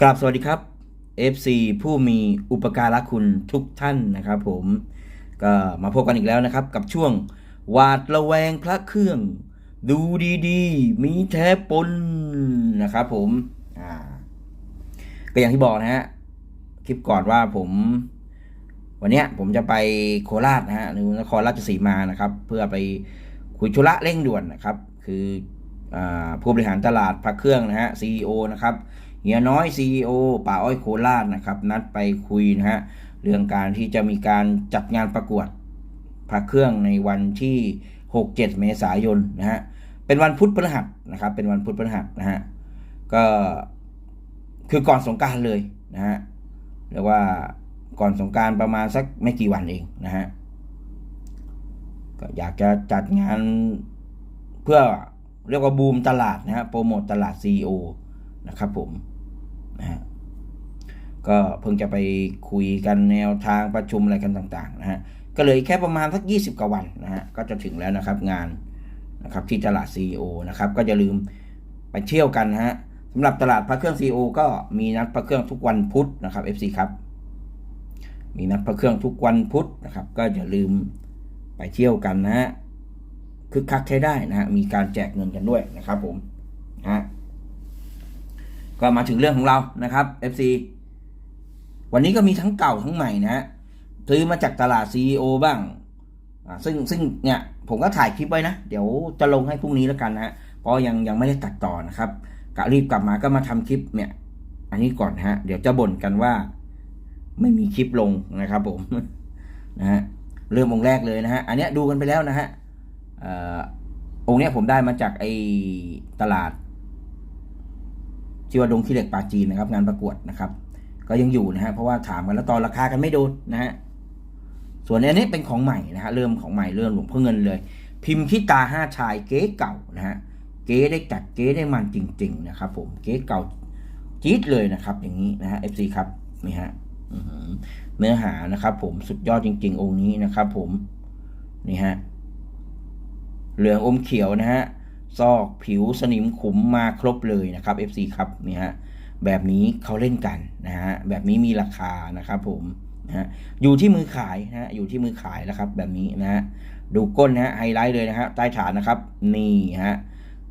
กราบสวัสดีครับ FC ผู้มีอุปการะคุณทุกท่านนะครับผมก็มาพบกันอีกแล้วนะครับ กับช่วงหวาดระแวงพระเครื่อง ดูดีๆ มีแท้ปนนะครับผมอ่าก็อย่างที่บอกนะฮะคลิปก่อนว่าผม วันเนี้ยผมจะไปโคราชนะฮะหรือนครราชสีมานะครับ เพื่อไปคุยธุระเร่งด่วนนะครับ คืออผู้บริหารตลาดพระเครื่องนะฮะ CEO นะครับ เฮียน้อย CEO ป่าอ้อยโคราชนะครับ นัดไปคุยนะฮะเรื่องการที่จะมีการจัดงานประกวดพระเครื่องในวันที่ 6-7 เมษายนนะฮะเป็นวันพุธพฤหัสนะครับ เป็นวันพุธพฤหัสนะฮะก็คือก่อนสงการเลยนะฮะเรียกว่าก่อนสงการประมาณสักไม่กี่วันเองนะฮะก็อยากจะจัดงานเพื่อเรียกว่าบูมตลาดนะฮะโปรโมตตลาด CEO นะครับผม ก็เพิ่งจะไปคุยกันแนวทางประชุมอะไรกันต่างๆนะฮะก็เลยแค่ประมาณสัก 20 กว่าวันนะฮะก็จะถึงแล้วนะครับงานนะครับที่ตลาด CEO นะครับก็จะลืมไปเที่ยวกันนะฮะสำหรับตลาดพระเครื่อง CEO ก็มีนัดพระเครื่องทุกวันพุธนะครับ FC ครับมีนัดพระเครื่องทุกวันพุธนะครับ ก็อย่าลืมไปเที่ยวกันนะฮะคึกคักใช้ได้นะฮะมีการแจกเงินกันด้วยนะครับผมนะฮะก็มาถึงเรื่องของเรานะครับ FC วันนี้ก็มีทั้งเก่าทั้งใหม่นะฮะซื้อมาจากตลาด CEO บ้างซึ่งซึ่งเนี่ยผมก็ถ่ายคลิปไว้นะ เดี๋ยวจะลงให้พรุ่งนี้แล้วกันนะเพราะยังยังไม่ได้ตัดต่อนะครับกะรีบกลับมาก็มาทำคลิปเนี่ย อันนี้ก่อนฮะ เดี๋ยวจะบ่นกันว่า ไม่มีคลิปลงนะครับ ผมนะฮะเริ่มองค์แรกเลยนะฮะอันเนี้ยดูกันไปแล้วนะฮะองค์เนี้ยผมได้มาจากไอ้ตลาดที่ว่าดงขี้เหล็กปาจีนนะครับ งานประกวดนะครับ ก็ยังอยู่นะฮะเพราะว่าถามกันแล้วตอนราคากันไม่โดนนะฮะส่วนอันนี้เป็นของใหม่นะฮะเริ่มของใหม่เริ่มหลวงพ่อเงินเลย พิมพ์ขี้ตาห้าชายเก๊เก่านะฮะเก๊ได้จัดเก๊ได้มันจริง ๆ นะครับ ผมเก๊เก่าจี๊ดเลยนะครับ อย่างนี้นะฮะ FC ครับนี่ฮะเนื้อหานะครับ ผมสุดยอดจริง ๆ องค์นี้นะครับ ผมนี่ฮะเหลืองอมเขียวนะฮะซอกผิวสนิมขุมมาครบเลยนะครับ FC ครับนี่ฮะ แบบนี้เขาเล่นกันนะฮะแบบนี้มีราคานะครับผมนะฮะอยู่ที่มือขายนะฮะอยู่ที่มือขายแล้วครับแบบนี้นะฮะดูก้นนะฮะไฮไลท์เลยนะฮะใต้ฐานนะครับนี่ฮะ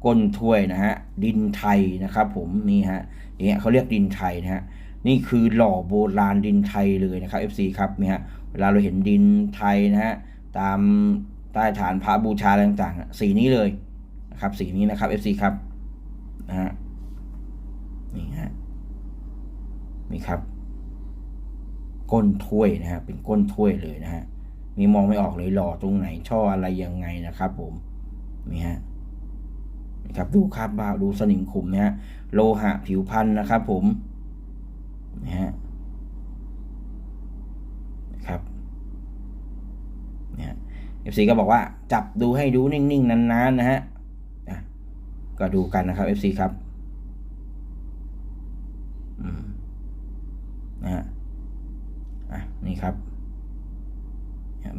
ก้นถ้วยนะฮะดินไทยนะครับผมนี่ฮะอย่างเงี้ยเขาเรียกดินไทยนะฮะนี่คือหล่อโบราณดินไทยเลยนะครับ FC ครับเนี่ยฮะเวลาเราเห็นดินไทยนะฮะตามใต้ฐานพระบูชาต่างๆ สีนี้เลยนะครับสีนี้นะครับ FC ครับนะฮะ นี่ฮะนี่ครับ ก้นถ้วยนะฮะเป็นก้นถ้วยเลยนะฮะมีมองไม่ออกเลยหล่อตรงไหน ช่ออะไรยังไงนะครับ ผมนี่ฮะนี่ครับดูครับบ่าวดูสนิมขุมนะฮะโลหะผิวพันธ์นะครับ ผมนะฮะครับเนี่ยเอฟซีก็บอกว่า จับดูให้ดูนิ่งๆนานๆนะฮะก็ดูกันนะครับเอฟซีครับ นะฮะอะนี่ครับ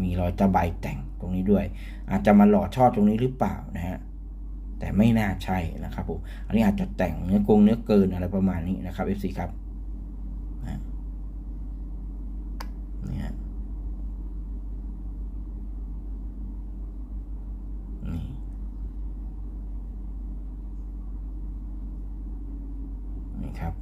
มีรอยตะไบแต่งตรงนี้ด้วย อาจจะมาหล่อชอบตรงนี้หรือเปล่านะฮะแต่ไม่น่าใช่นะครับผมอันนี้อาจจะแต่งเนื้อกงเนื้อเกินอะไรประมาณนี้นะครับ FC ครับนี่ฮะนี่นี่ครับ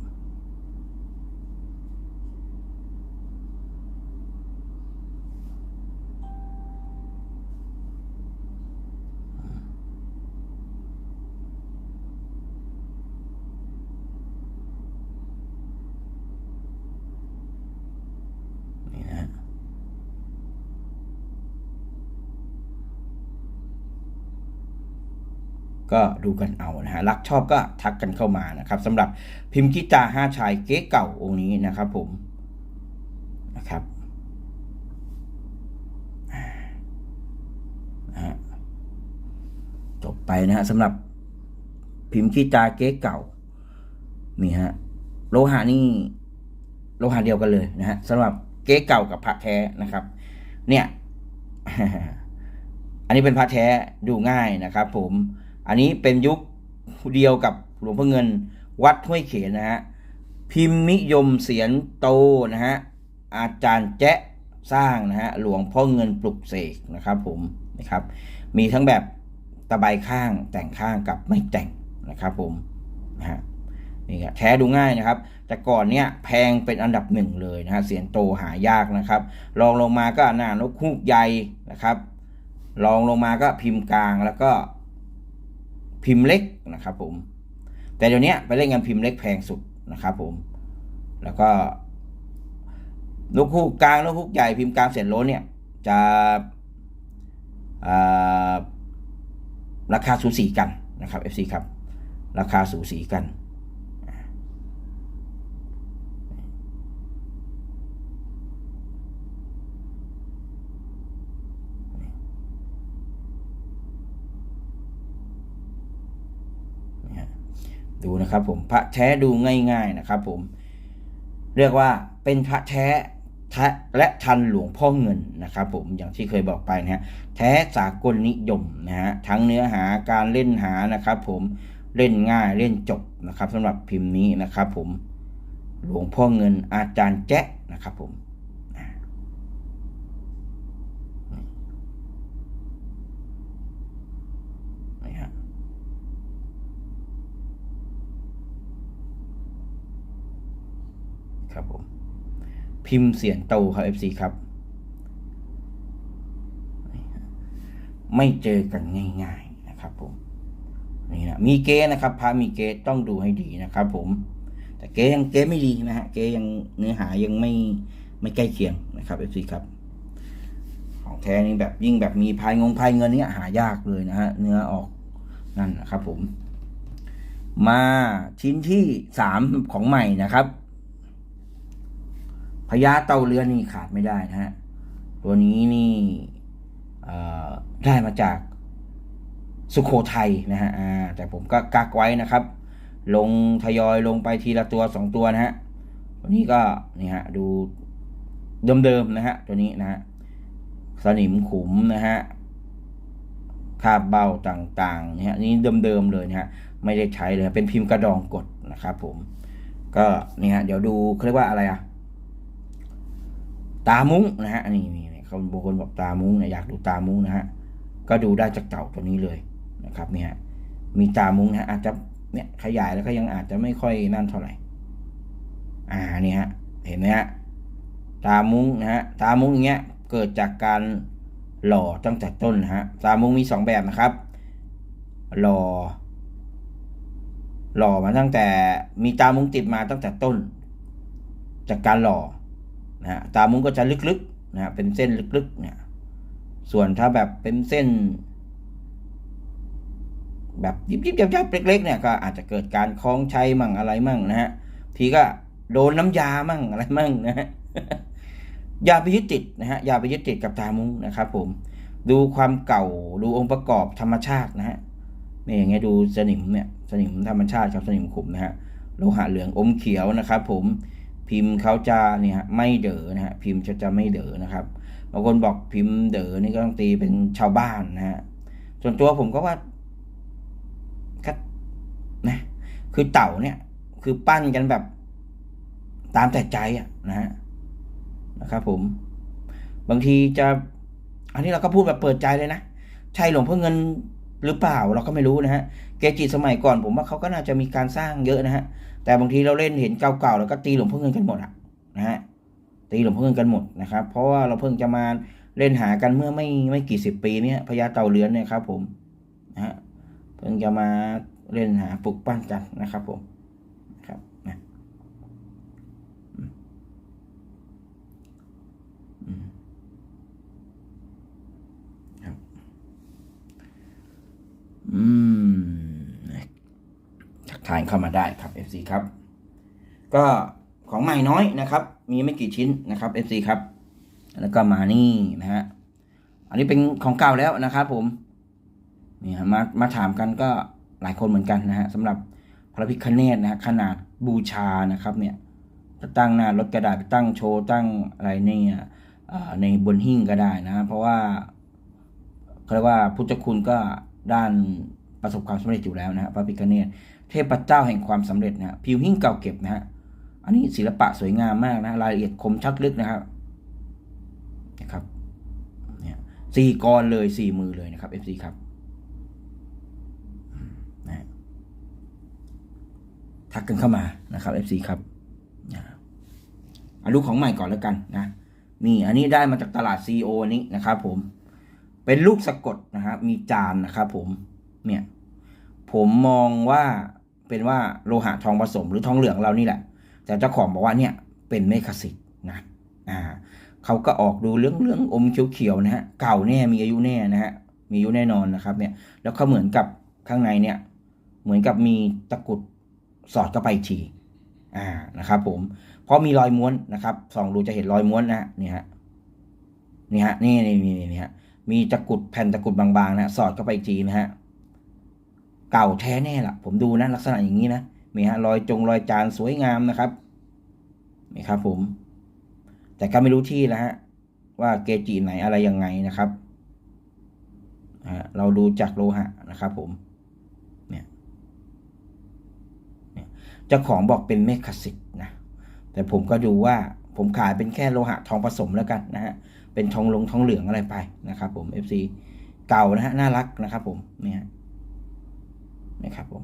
นี่นะฮะ ก็ดูกันเอานะฮะรักชอบก็ทักกันเข้ามานะครับสำหรับพิมพ์กีตาห้าชายเก๊เก่าองค์นี้นะครับผมนะครับจบไปนะฮะสำหรับพิมพ์กีตาเก๊เก่านี่ฮะโลหะนี่โลหะเดียวกันเลยนะฮะสำหรับเก๊เก่ากับพระแท้นะครับ เนี่ย อันนี้เป็นพระแท้ดูง่ายนะครับ ผม อันนี้เป็นยุคเดียวกับหลวงพ่อเงินวัดห้วยเขนนะฮะพิมพ์นิยมเสียนโตนะฮะอาจารย์แจ๊ะสร้างนะฮะหลวงพ่อเงินปลุกเสกนะครับผมนะครับ มีทั้งแบบตะไบข้างแต่งข้างกับไม่แต่งนะครับผมนะฮะนี่ครับแท้ดูง่ายนะครับ แต่ก่อนเนี่ยแพงเป็นอันดับหนึ่งเลยนะฮะเสียนโตหายากนะครับรองลงมาก็หน้านกฮูกใหญ่นะครับรองลงมาก็พิมพ์กลางแล้วก็ พิมพ์เล็กนะครับผม แต่เดี๋ยวนี้ไปเล่นกันพิมพ์เล็กแพงสุดนะครับผม แล้วก็นกฮูกกลางนกฮูกใหญ่พิมพ์กลางเสร็จโลเนี่ย จะอ่าราคาสูสีกันนะครับ FC ครับ ราคาสูสีกัน ดูนะครับผมพระแท้ดูง่ายๆนะครับผม เรียกว่าเป็นพระแท้แท้และทันหลวงพ่อเงินนะครับผมอย่างที่เคยบอกไปนะฮะแท้สากลนิยมนะฮะทั้งเนื้อหาการเล่นหานะครับ ผมเล่นง่ายเล่นจบนะครับสำหรับพิมพ์นี้นะครับ ผมหลวงพ่อเงินอาจารย์แจ๊ะนะครับผมอ่านี่ฮะ ครับผม พิมพ์เสียงโตครับ FC ครับ ไม่เจอกันง่าย ๆนะครับผมนี่นะมีเกณฑ์นะครับพระมีเกณฑ์ต้องดูให้ดีนะครับผม แต่เกณฑ์ยังเกณฑ์ไม่ดีนะฮะเกณฑ์ยังเนื้อหายังไม่ไม่ใกล้เคียงนะครับ FC ครับ ของแท้นี่แบบยิ่งแบบมีพายงงพายเงินนี่หายากเลยนะฮะเนื้อออกนั่นนะครับผม มาชิ้นที่สามของใหม่นะครับ พญาเต่าเรือนนี่ขาดไม่ได้นะฮะ ตัวนี้นี่ได้มาจากสุโขทัยนะฮะแต่ผมก็กักไว้นะครับ ลงทยอยลงไปทีละตัวสองตัวนะฮะ ตัวนี้ก็นี่ฮะดูเดิมๆนะฮะตัวนี้นะฮะสนิมขุมนะฮะคาบเบ้าต่างๆเนี่ยฮะนี่เดิมๆเลยนะฮะไม่ได้ใช้เลยเป็นพิมพ์กระดองกดนะครับผม ก็นี่ฮะเดี๋ยวดูเขาเรียกว่าอะไรอะ ตามุ้งนะฮะนี่นี่เขาบางคนบอกตามุ้งเนี่ยอยากดูตามุ้งนะฮะก็ดูได้จากเต่าตัวนี้เลยนะครับเนี่ยมีตามุ้งนะฮะอาจจะเนี่ยขยายแล้วก็ยังอาจจะไม่ค่อยนั่นเท่าไหร่ อ่านี่ฮะเห็นไหมฮะตามุ้งนะฮะตามุ้งอย่างเงี้ยเกิดจากการหล่อตั้งแต่ต้นนะฮะตามุ้งมีสองแบบนะครับ หล่อหล่อมาตั้งแต่มีตามุ้งติดมาตั้งแต่ต้น จากการหล่อ นะฮะตามุ้งก็จะลึกๆนะฮะเป็นเส้นลึกๆเนี่ยส่วนถ้าแบบเป็นเส้น แบบยิบยิบยับยับเล็กๆเนี่ยก็อาจจะเกิดการคล้องชัยมั่งอะไรมั่งนะฮะทีก็โดนน้ำยามั่งอะไรมั่งนะฮะอย่าไปยึดติดนะฮะอย่าไปยึดติดกับตามุ้งนะครับผมดูความเก่าดูองค์ประกอบธรรมชาตินะฮะนี่อย่างเงี้ยดูสนิมเนี่ยสนิมธรรมชาติครับสนิมขุมนะฮะโลหะเหลืองอมเขียวนะครับผม พิมพ์เขาจะเนี่ยไม่เด๋อนะฮะพิมพ์จะจะไม่เด๋อนะครับบางคนบอกพิมพ์เด๋อนี่ก็ต้องตีเป็นชาวบ้านนะฮะส่วนตัวผมก็ว่าก็นะคือเต่าเนี่ย คือปั้นกันแบบตามแต่ใจอะนะฮะนะครับผม บางทีจะ อันนี้เราก็พูดแบบเปิดใจเลยนะใช่หลวงพ่อเงินหรือเปล่าเราก็ไม่รู้นะฮะเกจิสมัยก่อนผมว่าเขาก็น่าจะมีการสร้างเยอะนะฮะ แต่บางทีเราเล่นเห็นเก่าๆแล้วก็ตีหลวงพ่อเงินกันหมดอะนะฮะตีหลวงพ่อเงินกันหมดนะครับ เพราะว่าเราเพิ่งจะมาเล่นหากันเมื่อไม่ไม่กี่สิบปีเนี้ยพญาเต่าเรือนเนี่ยครับ ผมนะฮะเพิ่งจะมาเล่นหาปลุกปั้นกันนะครับ ผมครับนะอืม ทายเข้ามาได้ครับ FC ครับ ก็ของใหม่น้อยนะครับ มีไม่กี่ชิ้นนะครับ FC ครับ แล้วก็มานี่นะฮะ อันนี้เป็นของเก่าแล้วนะครับผม นี่ฮะมามาถามกันก็หลายคนเหมือนกันนะฮะสำหรับพระพิคเนตนะฮะขนาดบูชานะครับเนี่ยจะตั้งหน้ารถกระดาษไปตั้งโชว์ตั้งอะไรเนี่ยในบนหิ้งก็ได้นะเพราะว่าเขาเรียกว่าพุทธคุณก็ด้านประสบความสำเร็จอยู่แล้วนะฮะพระพิคเนต ทพเจ้าแห่งความสำเร็จนะฮะผิวหิ้งเก่าเก็บนะฮะอันนี้ศิลปะสวยงามมากนะรายละเอียดคมชัดลึกนะครับนะครับเนี่ยสี่กรเลยสี่มือเลยนะครับ FC ครับนะทักกันเข้ามานะครับ FC ครับนะเอาลูกของใหม่ก่อนแล้วกันนะนี่อันนี้ได้มาจากตลาด CEO นี้นะครับผมเป็นลูกสะกดนะครับมีจานนะครับผมเนี่ยผมมองว่า เป็นว่าโลหะทองผสมหรือทองเหลืองเรานี่แหละ แต่เจ้าของบอกว่าเนี่ยเป็นเมคาสิตนะอ่าเขาก็ออกดูเรื่องเรื่องอมเขียวๆนะฮะเก่าแน่มีอายุแน่นะฮะมีอายุแน่นอนนะครับเนี่ยแล้วเขาเหมือนกับข้างในเนี่ยเหมือนกับมีตะกุดสอดเข้าไปทีอ่านะครับผมเพราะมีรอยม้วนนะครับส่องดูจะเห็นรอยม้วนนะฮะนี่ฮะนี่ฮะนี่นี่นี่นี่ฮะมีตะกุดแผ่นตะกุดบางๆนะสอดเข้าไปอีกทีนะฮะ เก่าแท้แน่ละผมดูนะลักษณะอย่างนี้นะมีฮะรอยจงรอยจานสวยงามนะครับนี่ครับ ผม แต่ก็ไม่รู้ที่แล้วฮะว่าเกจิไหนอะไรยังไงนะครับเราดูจากโลหะนะครับ ผมเนี่ยเจ้าของบอกเป็นเมคาสิตนะแต่ผมก็ดูว่าผมขายเป็นแค่โลหะทองผสมแล้วกันนะฮะเป็นทองลงทองเหลืองอะไรไปนะครับ ผม FC เก่านะฮะน่ารักนะครับ ผมเนี่ย นะครับผม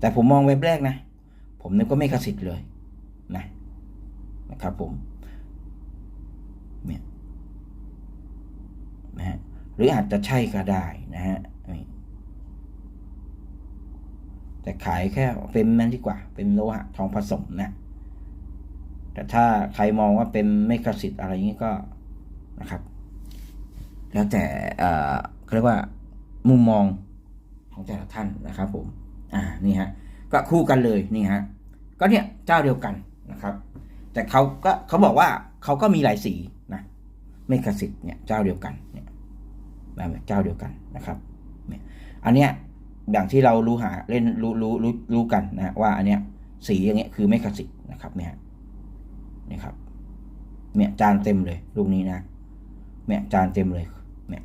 แต่ผมมองเว็บแรกนะ ผมนึกว่าไม่กระสิทธิ์เลยนะนะครับผมเนี่ยนะฮะหรืออาจจะใช่ก็ได้นะฮะแต่ขายแค่เป็นนั้นดีกว่า เป็นโลหะทองผสมนะแต่ถ้าใครมองว่าเป็นไม่กสิทธิ์อะไรอย่างนี้ก็นะครับ แล้วแต่เอ่อเขาเรียกว่ามุมมอง ของแต่ละท่านนะครับผมอ่านี่ฮะก็คู่กันเลยนี่ฮะก็เนี่ยเจ้าเดียวกันนะครับ แต่เขาก็เขาบอกว่าเขาก็มีหลายสีนะเมกสิทธิ์เนี่ยเจ้าเดียวกันเนี่ยแบบเจ้าเดียวกันนะครับเนี่ยอันเนี้ยอย่างที่เรารู้หาเล่นรู้รู้รู้รู้กันนะว่าอันเนี้ยสีอย่างเงี้ยคือเมกสิทธิ์นะครับเนี่ยนี่ครับเนี่ยจานเต็มเลยลูกนี้นะเนี่ยจานเต็มเลยเนี่ย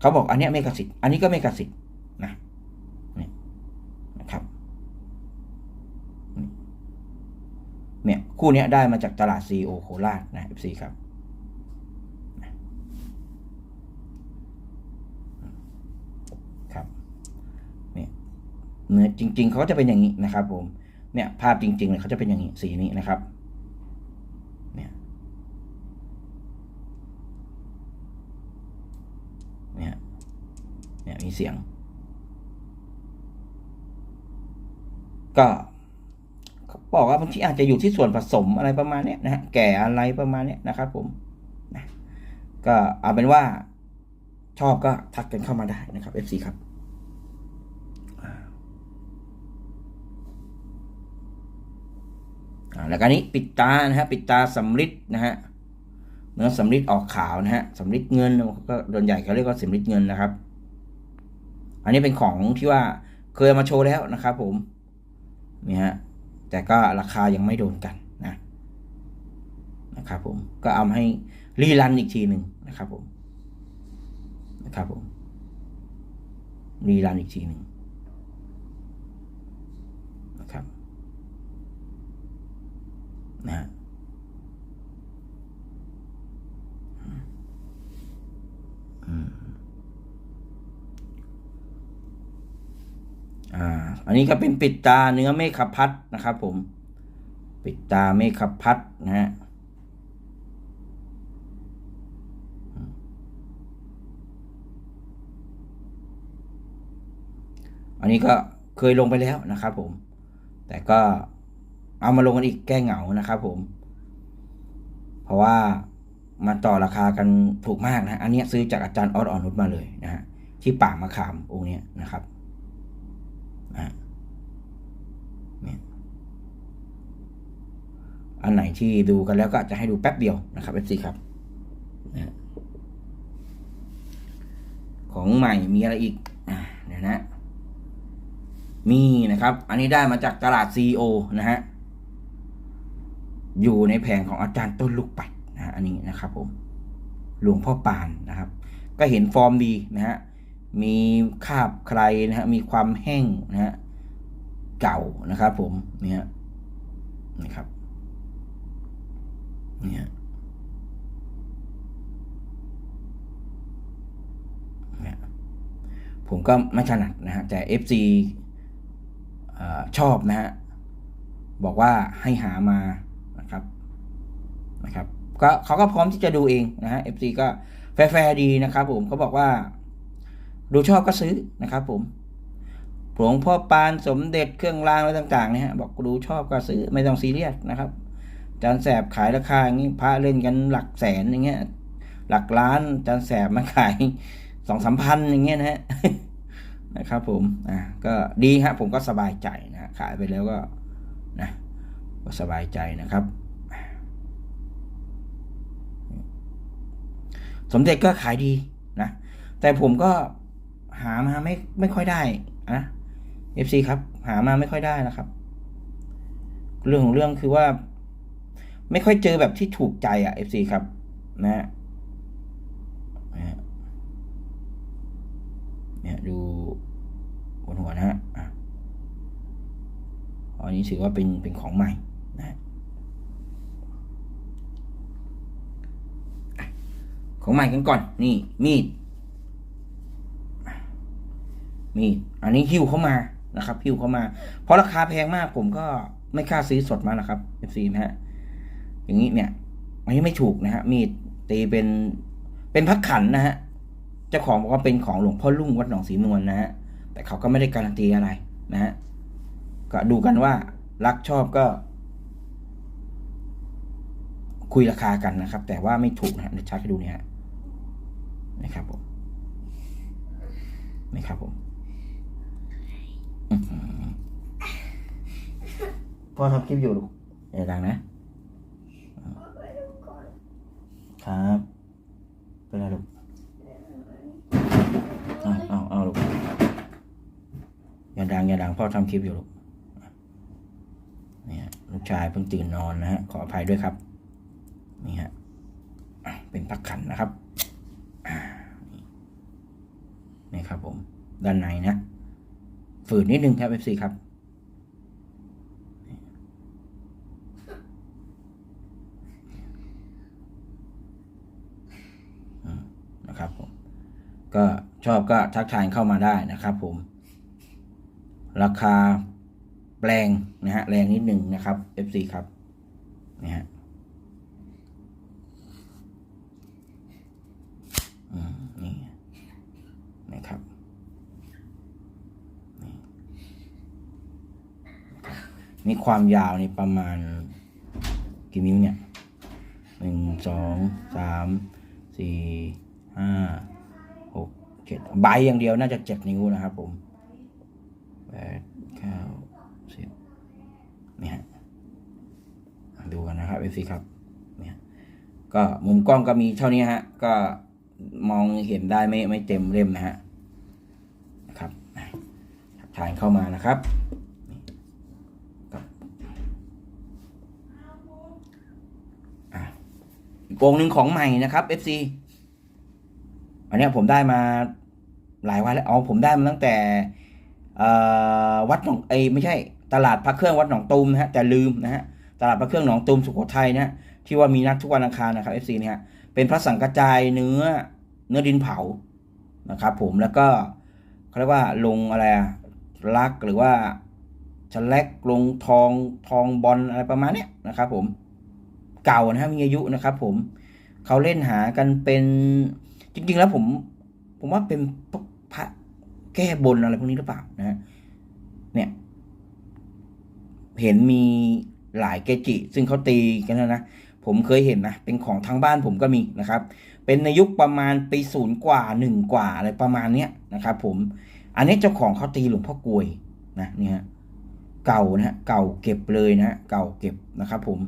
เขาบอกอันเนี้ยเมกสิทธิ์อันนี้ก็เมกสิทธิ์นะเนี่ยนะครับ เนี่ย คู่นี้ได้มาจากตลาดซีโอโคราชนะ FC ครับครับเนี่ยเนื้อจริง ๆเขาจะเป็นอย่างนี้นะครับผมเนี่ยภาพจริงๆเลยเขาจะเป็นอย่างนี้สีนี้นะครับเนี่ยเนี่ยเนี่ยมีเสียง ก็ บอกว่าบางทีอาจจะอยู่ที่ส่วนผสมอะไรประมาณนี้นะฮะแก่อะไรประมาณนี้นะครับ ผมนะก็เอาเป็นว่าชอบก็ทักกันเข้ามาได้นะครับ FC ครับอ่าแล้วก็นี้ปิดตานะฮะปิดตาสำริดนะฮะเนื้อสำริดออกขาวนะฮะสำริดเงินก็โดนใหญ่เขาเรียกว่าสำริดเงินนะครับ อันนี้เป็นของที่ว่าเคยมาโชว์แล้วนะครับ ผมนี่ฮะ แต่ก็ราคายังไม่โดนกันนะนะครับผมก็เอาให้รีรันอีกทีหนึ่งนะครับผมนะครับผมรีรันอีกทีหนึ่งนะครับนะฮะ อ่า อันนี้ก็เป็นปิดตาเนื้อเมฆพัดนะครับ ผม ปิดตาเมฆพัดนะฮะอันนี้ก็เคยลงไปแล้วนะครับ ผม แต่ก็เอามาลงกันอีกแก้เหงานะครับ ผม เพราะว่ามาต่อราคากันถูกมากนะ อันนี้ซื้อจากอาจารย์ออสอ่อนนุชมาเลยนะฮะที่ป่ามะขามองค์เนี้ยนะครับ นะเนี่ยอันไหนที่ดูกันแล้วก็จะให้ดูแป๊บเดียวนะครับเอฟซีครับนะของใหม่มีอะไรอีกเดี๋ยวนะ มีนะครับ อันนี้ได้มาจากตลาด CEO นะฮะ อยู่ในแผงของอาจารย์ต้นลูกปัดนะฮะอันนี้นะครับผม หลวงพ่อปานนะครับ ก็เห็นฟอร์มดีนะฮะ มีคาบใครนะฮะมีความแห้งนะฮะเก่านะครับ ผมเนี่ยนะครับเนี่ยเนี่ยผมก็ไม่ถนัดนะฮะแต่ FC อ่อชอบนะฮะบอกว่าให้หามานะครับนะครับก็เขาก็พร้อมที่จะดูเองนะฮะ FC ก็แฟร์ดีนะครับผมเขาบอกว่า ดูชอบก็ซื้อนะครับ ผมหลวงพ่อปานสมเด็จเครื่องรางอะไรต่างๆเนี่ยฮะบอกดูชอบก็ซื้อไม่ต้องซีเรียสนะครับจานแสบขายราคาอย่างนี้พระเล่นกันหลักแสนอย่างเงี้ย หลักล้านจานแสบมาขายสองสามพันอย่างเงี้ยนะฮะนะครับ ผมอ่าก็ดีครับผมก็สบายใจนะขายไปแล้วก็นะก็สบายใจนะครับ สมเด็จก็ขายดีนะแต่ผมก็ หามาไม่ไม่ค่อยได้นะ FC ครับ หามาไม่ค่อยได้นะครับ เรื่องของเรื่องคือว่า ไม่ค่อยเจอแบบที่ถูกใจอะ FC ครับ นะฮะเนี่ยดูบนหัวนะฮะอันนี้ถือว่าเป็นเป็นของใหม่นะของใหม่กันก่อน นี่มีด มีอันนี้หิ้วเข้ามานะครับหิ้วเข้ามา เพราะราคาแพงมากผมก็ไม่กล้าซื้อสดมานะครับ FC นะฮะอย่างนี้เนี่ยอันนี้ไม่ถูกนะฮะมีดตีเป็นเป็นพักขันนะฮะเจ้าของบอกว่าเป็นของหลวงพ่อลุ่งวัดหนองสีนวลนะฮะแต่เขาก็ไม่ได้การันตีอะไรนะฮะก็ดูกันว่ารักชอบก็ คุยราคากันนะครับ แต่ว่าไม่ถูกนะฮะเดี๋ยวชักให้ดูเนี่ยนะครับผมนะครับผม พ่อทำคลิปอยู่ลูกอย่าดังนะ ครับ เป็นไรลูกเอาเอาเอาลูกอย่าดังอย่าดังพ่อทำคลิปอยู่ลูกเนี่ยลูกชายเพิ่งตื่นนอนนะฮะ ขออภัยด้วยครับ นี่ฮะ เป็นพักขันนะครับนี่ครับผม ด้านในนะ ฝืนนิดนึงครับ FC ครับ นะครับผม ก็ชอบก็ทักทายเข้ามาได้นะครับผม ราคาแปลงนะฮะแรงนิดหนึ่งนะครับ FC ครับนี่ฮะอืมนี่นะครับ มีความยาวนี่ประมาณกี่นิ้วเนี่ยหนึ่งสองสามสี่ห้าหกเจ็ดใบอย่างเดียวน่าจะเจ็ดนิ้วนะครับผมแปดเก้าสิบนี่ฮะดูกันนะครับเอฟซีครับเนี่ยก็มุมกล้องก็มีเท่านี้ฮะ ก็มองเห็นได้ไม่ไม่เต็มเล่มนะฮะนะครับทักทายเข้ามานะครับ อีกงหนึ่งของใหม่นะครับ FC อันนี้ผมได้มาหลายวันแล้วเอาผมได้มาตั้งแต่วัดหนองเอไม่ใช่ ตลาดพระเครื่องวัดหนองตูมนะฮะแต่ลืมนะฮะตลาดพระเครื่องหนองตูมสุโขทัยนะฮะที่ว่ามีนัดทุกวันอังคารนะครับ FC เนี่ยเป็นพระสังกระจายเนื้อเนื้อดินเผานะครับ ผมแล้วก็เขาเรียกว่าลงอะไรลักหรือว่าชะแลกลงทองทองบอลอะไรประมาณเนี้ยนะครับผม เก่านะฮะมีอายุนะครับ ผมเขาเล่นหากันเป็นจริง ๆ แล้วผม ผมว่าเป็นพระแก้บนอะไรพวกนี้หรือเปล่านะเนี่ย เห็นมีหลายเกจิ ซึ่งเขาตีกันนะนะผมเคยเห็นนะ เป็นของทางบ้านผมก็มีนะครับ เป็นในยุคประมาณปีศูนย์กว่าหนึ่งกว่าอะไรประมาณเนี้ยนะครับผม อันนี้เจ้าของเขาตีหลวงพ่อกลวยนะเนี่ยฮะเก่านะฮะเก่าเก็บเลยนะเก่าเก็บนะครับผม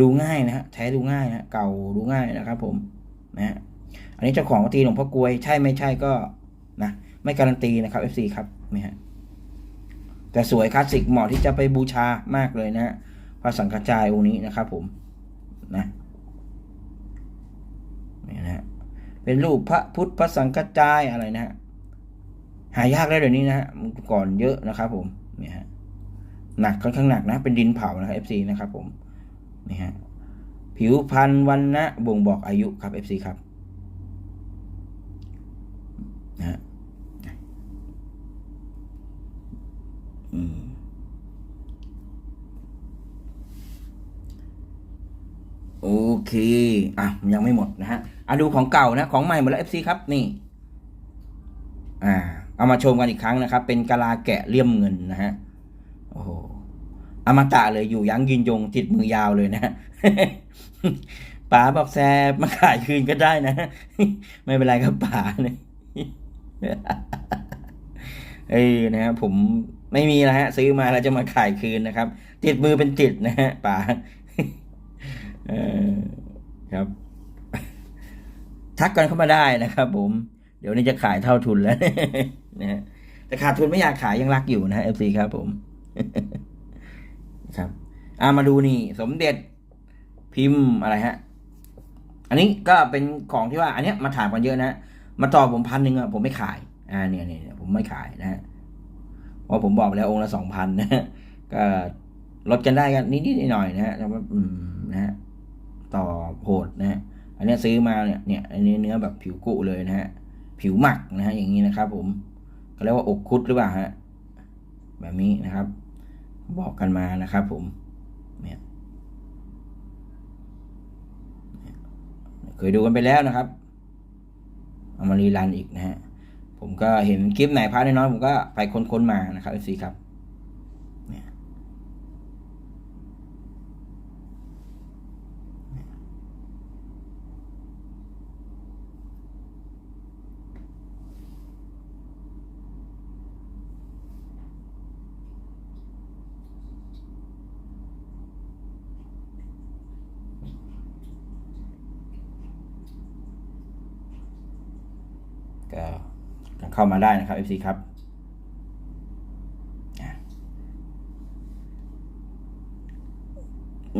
ดูง่ายนะฮะแท้ดูง่ายนะเก่าดูง่ายนะครับ ผมนะฮะอันนี้เจ้าของตีหลวงพ่อกลวย ใช่ไม่ใช่ก็นะไม่การันตีนะครับ FC ครับนี่ฮะแต่สวยคลาสสิกเหมาะที่จะไปบูชามากเลยนะฮะพระสังฆจายองค์นี้นะครับ ผมนะนี่นะฮะเป็นรูปพระพุทธพระสังฆจายอะไรนะฮะหายากแล้วเดี๋ยวนี้นะฮะก่อนเยอะนะครับ ผมเนี่ยฮะหนักค่อนข้างหนักนะ เป็นดินเผานะครับ FC นะครับ ผม นี่ฮะผิวพันธุ์วันนะบ่งบอกอายุครับ FC ครับนะฮะอืมโอเค อะ ยังไม่หมดนะฮะอะดูของเก่านะ ของใหม่หมดแล้ว FC ครับ นี่ อ่า เอามาชมกันอีกครั้งนะครับ เป็นกะลาแกะเลี่ยมเงินนะฮะ โอ้โห อมตะเลยอยู่ยั้งยืนยงติดมือยาวเลยนะป๋าบอกแซบมาขายคืนก็ได้นะ ไม่เป็นไรครับป๋าเนี่ยเอ้ยนะฮะผมไม่มีนะฮะ ซื้อมาแล้วจะมาขายคืนนะครับ ติดมือเป็นติดนะฮะป๋าเออครับ ทักกันเข้ามาได้นะครับ ผม เดี๋ยวนี้จะขายเท่าทุนแล้วนะฮะแต่ขาดทุนไม่อยากขายยังรักอยู่นะฮะ FC ครับผม อ่ามาดูนี่ สมเด็จพิมพ์อะไรฮะ อันนี้ก็เป็นของที่ว่า อันเนี้ยมาถามกันเยอะนะมาต่อผมพันหนึ่งอะผมไม่ขาย อ่าเนี่ยเนี่ยผมไม่ขายนะฮะเพราะผมบอกไปแล้วองค์ละสองพันนะฮะก็ลดกันได้กันนิดๆหน่อยๆนะฮะแต่ว่าอืมนะฮะต่อโหดนะฮะอันเนี้ยซื้อมาเนี่ยเนี่ยอันนี้เนื้อแบบผิวกุเลยนะฮะผิวหมักนะฮะอย่างนี้นะครับ ผมก็เรียกว่าอกคุดหรือเปล่าฮะแบบนี้นะครับ บอกกันมานะครับ ผม เนี่ย เคยดูกันไปแล้วนะครับ เอามารีรันอีกนะฮะ ผมก็เห็นคลิปไหนพาร์ทน้อยผมก็ไปค้นๆมานะครับสีครับ เนี่ย ก็ เข้ามาได้นะครับ FC ครับ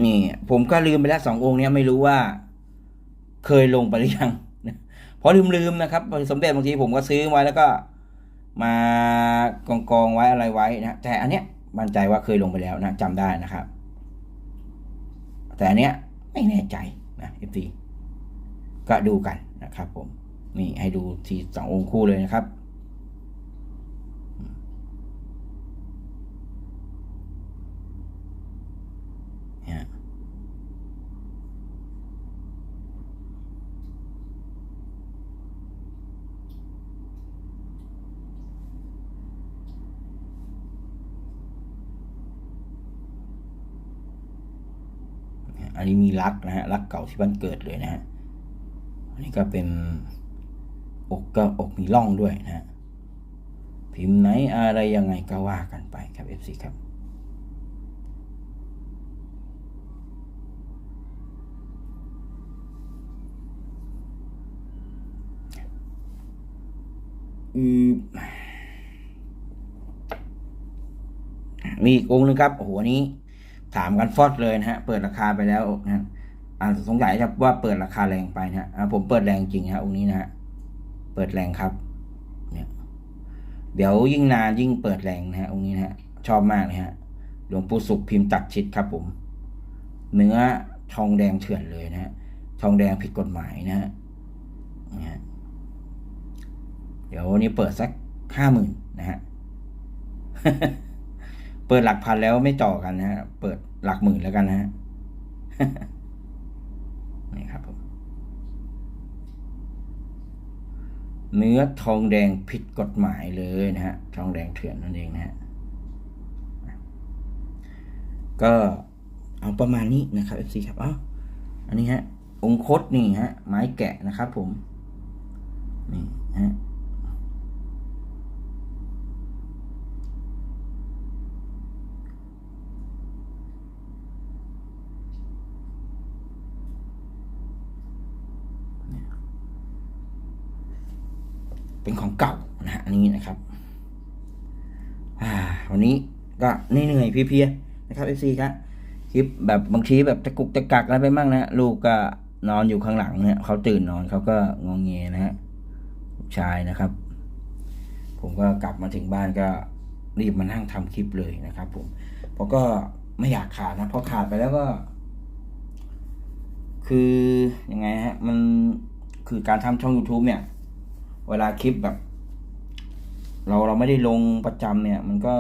นี่ผมก็ลืมไปแล้วสององค์เนี้ยไม่รู้ว่า เคยลงไปหรือยังเพราะลืมๆนะครับสมเด็จบางทีผมก็ซื้อไว้แล้วก็มากองกองไว้อะไรไว้นะแต่อันเนี้ยมั่นใจว่าเคยลงไปแล้วนะจำได้นะครับ แต่อันเนี้ยไม่แน่ใจนะ FT ก็ดูกันนะครับผมนี่ให้ดูทีสององค์คู่เลยนะครับ รักนะฮะรักเก่าที่บ้านเกิดเลยนะฮะอันนี้ก็เป็นอกก็อกมีร่องด้วยนะฮะพิมพ์ไหนอะไรยังไงก็ว่ากันไปครับ FC ครับอืมมีอีกองค์หนึงครับโอ้โหอันนี้ ถามกันฟอดเลยนะฮะ เปิดราคาไปแล้วนะฮะอ่าสงสัยครับว่าเปิดราคาแรงไปนะฮะผมเปิดแรงจริงฮะองค์นี้นะฮะ เปิดแรงครับ เนี่ย เดี๋ยวยิ่งนานยิ่งเปิดแรงนะฮะองค์นี้นะฮะ ชอบมากเลยฮะ หลวงปู่สุขพิมพ์ตัดชิดครับผม เนื้อทองแดงเถื่อนเลยนะฮะ ทองแดงผิดกฎหมายนะฮะเดี๋ยววันนี้เปิดสักห้าหมื่นนะฮะ เปิดหลักพันแล้วไม่ต่อกันนะฮะ เปิดหลักหมื่นแล้วกันนะฮะ นี่ครับผมเนื้อทองแดงผิดกฎหมายเลยนะฮะ ทองแดงเถื่อนนั่นเองนะฮะ ก็เอาประมาณนี้นะครับ FC ครับอ้าอันนี้ฮะ องคตนี่ฮะ ไม้แกะนะครับผม นี่ฮะ เป็นของเก่านะฮะอันนี้นะครับวันนี้ก็เหนื่อยๆเพียๆนะครับ FC ครับคลิปแบบบางทีแบบตะกุกตะกักอะไรไปบ้างนะลูกก็นอนอยู่ข้างหลังเนี่ยเขาตื่นนอนเขาก็งองเงนะฮะลูกชายนะครับ ผมก็กลับมาถึงบ้านก็รีบมานั่งทำคลิปเลยนะครับ ผมเพราะก็ไม่อยากขาดนะเพราะขาดไปแล้วก็ คือยังไงฮะ มันคือการทำช่อง YouTube เนี่ย เวลาคลิปแบบ เราเราไม่ได้ลงประจำเนี่ย มันก็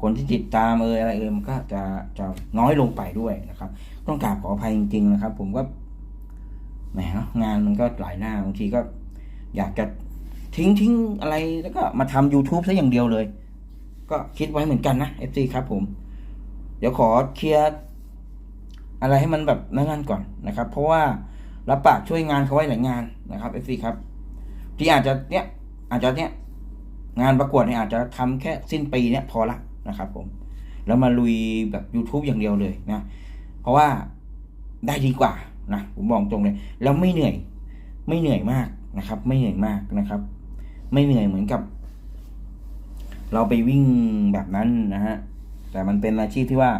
คนที่ติดตามเอออะไรเออมันก็จะจะน้อยลงไปด้วยนะครับ ต้องกราบขออภัยจริง ๆ นะครับ ผมก็แหมเนอะงานมันก็หลายหน้าบางทีก็ อยากจะทิ้งทิ้งอะไรแล้วก็มาทำ YouTube ซะอย่างเดียวเลย ก็คิดไว้เหมือนกันนะ FC ครับผม เดี๋ยวขอเคลียร์อะไรให้มันแบบนั่นก่อนนะครับ เพราะว่ารับปากช่วยงานเขาไว้หลายงานนะครับ FC ครับ ที่อาจจะเนี้ยอาจจะเนี้ยงานประกวดเนี่ยอาจจะทำแค่สิ้นปีเนี้ยพอละนะครับ ผม แล้วมาลุยแบบ YouTube อย่างเดียวเลยนะ เพราะว่าได้ดีกว่านะผมบอกตรงเลย แล้วไม่เหนื่อย ไม่เหนื่อยมากนะครับ ไม่เหนื่อยมากนะครับ ไม่เหนื่อยเหมือนกับ เราไปวิ่งแบบนั้นนะฮะแต่มันเป็นอาชีพที่ว่า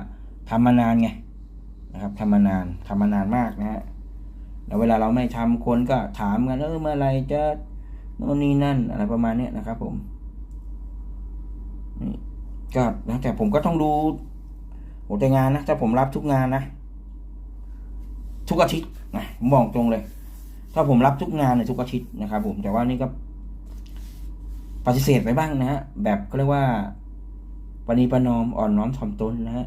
ทำมานานไงนะครับทำมานานทำมานานมากนะฮะแล้วเวลาเราไม่ทำคนก็ถามกันเออเมื่อไรจะ โน่นนี่นั่นอะไรประมาณเนี้ยนะครับ ผมนี่ก็นะแต่ผมก็ต้องดูโหแต่งานนะถ้าผมรับทุกงานนะทุกอาทิตย์นะผมบอกตรงเลย ถ้าผมรับทุกงานในยทุกอาทิตย์นะครับ ผมแต่ว่านี่ก็ปฏิเสธไปบ้างนะฮะแบบเขาเรียกว่าปณีประนอมอ่อนน้อมถ่อมตนนะฮะ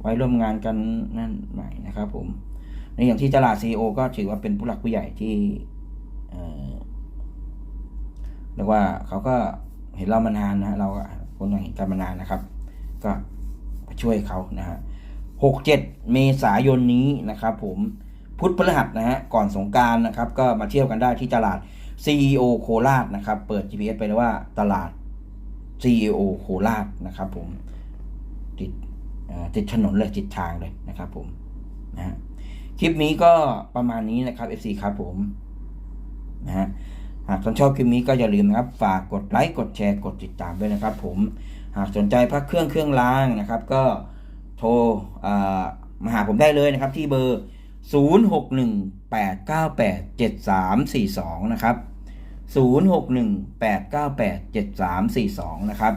ไว้ร่วมงานกันนั่นใหม่นะครับ ผม ในอย่างที่ตลาดซีโอก็ถือว่าเป็นผู้หลักผู้ใหญ่ที่เอ รียกว่าเขาก็เห็นเรามานานนะเราก็คนงานเห็นกันมานานนะครับ ก็ไปช่วยเขานะฮะหกเจ็ดเมษายนนี้นะครับ ผมพุธพฤหัสนะฮะก่อนสงการนะครับ ก็มาเที่ยวกันได้ที่ตลาด CEO โคราชนะครับ เปิด GPS ไปเลยว่าตลาด CEO โคราชนะครับ ผมติดอ่อติดถนนเลยติดทางเลยนะครับ ผมนะฮะคลิปนี้ก็ประมาณนี้นะครับ FC ครับผมนะฮะ หากท่านชอบคลิปนี้ก็อย่าลืมนะครับ ฝากกดไลค์กดแชร์กดติดตามด้วยนะครับ ผมหากสนใจพักเครื่องเครื่องล้างนะครับ ก็โทรมาหาผมได้เลยนะครับ ที่เบอร์ 0618987342 นะครับ 0618987342 นะครับ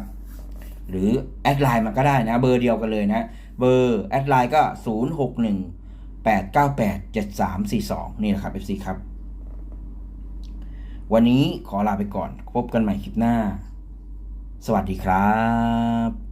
หรือแอดไลน์มาก็ได้นะ เบอร์เดียวกันเลยนะ เบอร์แอดไลน์ก็ 0618987342 นี่แหละครับ FC ครับ วันนี้ขอลาไปก่อน พบกันใหม่คลิปหน้า สวัสดีครับ